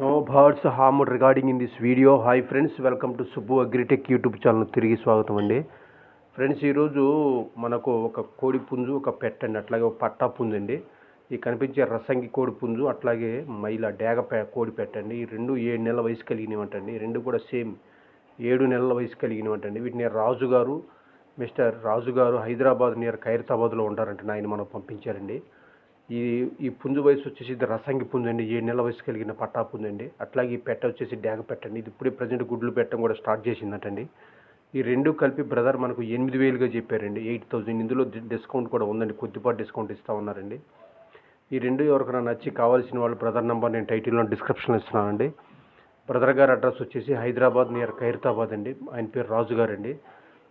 No birds harm regarding in this video hi friends welcome to Subbu agritech YouTube channel తిరిగి స్వాగతం అండి. Friends ఈరోజు మనకు ఒక కోడి పుంజు ఒక పెట్టండి అట్లాగే ఒక పట్టా పుంజు అండి. ఈ కనిపించే రసంగి కోడి పుంజు అట్లాగే మైల డేగ కోడి పెట్టండి ఈ రెండు ఏడు నెలల వయసు కలిగినవంటండి. రెండు కూడా సేమ్ ఏడు నెలల వయసు కలిగినవంటండి. వీటిని రాజు గారు మిస్టర్ రాజు గారు హైదరాబాద్ నియర్ ఖైరతాబాద్లో ఉంటారంట. ఆయన మనం పంపించారండి. ఈ ఈ పుంజు వయసు వచ్చేసి ఇది రసంగి పుంజు అండి. ఏడు నెలల వయసు కలిగిన పట్టా పుంజు అండి. అట్లాగే ఈ పెట్ట వచ్చేసి డ్యాగ పెట్టండి ఇది ఇప్పుడే ప్రజెంట్ గుడ్లు పెట్టడం కూడా స్టార్ట్ చేసిందటండి. ఈ రెండు కలిపి బ్రదర్ మనకు ఎనిమిది వేలుగా చెప్పారండి. Eight thousand. ఇందులో డిస్కౌంట్ కూడా ఉందండి. కొద్దిపాటి డిస్కౌంట్ ఇస్తా ఉన్నారండి. ఈ రెండు ఎవరికైనా నచ్చి కావాల్సిన వాళ్ళు బ్రదర్ నెంబర్ నేను టైటిల్లో డిస్క్రిప్షన్లో ఇస్తున్నానండి. బ్రదర్ గారి అడ్రస్ వచ్చేసి హైదరాబాద్ నియర్ ఖైరతాబాద్ అండి. ఆయన పేరు రాజు గారండి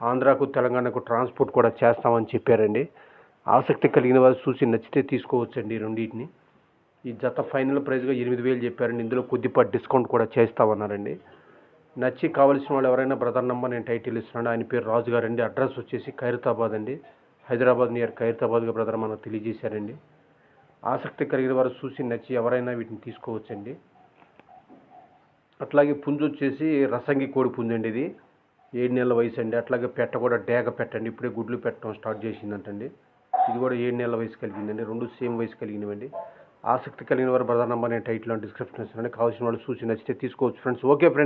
ఆంధ్రాకు తెలంగాణకు ట్రాన్స్పోర్ట్ కూడా చేస్తామని చెప్పారండి. ఆసక్తి కలిగిన వారు చూసి నచ్చితే తీసుకోవచ్చండి రెండింటిని. ఈ జత ఫైనల్ ప్రైస్గా ఎనిమిది వేలు చెప్పారండి. ఇందులో కొద్దిపాటి డిస్కౌంట్ కూడా చేస్తామన్నారండి. నచ్చి కావాల్సిన వాళ్ళు ఎవరైనా బ్రదర్ నంబర్ నేను టైటిల్ ఇస్తున్నాను. ఆయన పేరు రాజు గారండి. అండి అడ్రస్ వచ్చేసి ఖైరతాబాద్ అండి. హైదరాబాద్ నియర్ ఖైరతాబాద్గా బ్రదర్ మనకు తెలియజేశారండి. ఆసక్తి కలిగిన వారు చూసి నచ్చి ఎవరైనా వీటిని తీసుకోవచ్చండి. అట్లాగే పుంజు వచ్చేసి రసంగి కోడి పుంజు అండి ఇది. ఏడు నెలల వయసు అండి. అట్లాగే పెట్ట కూడా డేగ పెట్టండి. ఇప్పుడే గుడ్లు పెట్టడం స్టార్ట్ చేసిందంటండి. ఇది కూడా ఏడు నెలల వయసు కలిగిందండి. రెండు సేమ్ వయసు కలిగినవండి. ఆసక్తి కలిగిన వారు బ్రదర్ నంబర్ నేను టైట్లో డిస్క్రిప్షన్ ఇస్తున్నాను కావాల్సిన వాళ్ళు సూచన నచ్చితే తీసుకోవచ్చు. Friends okay friends.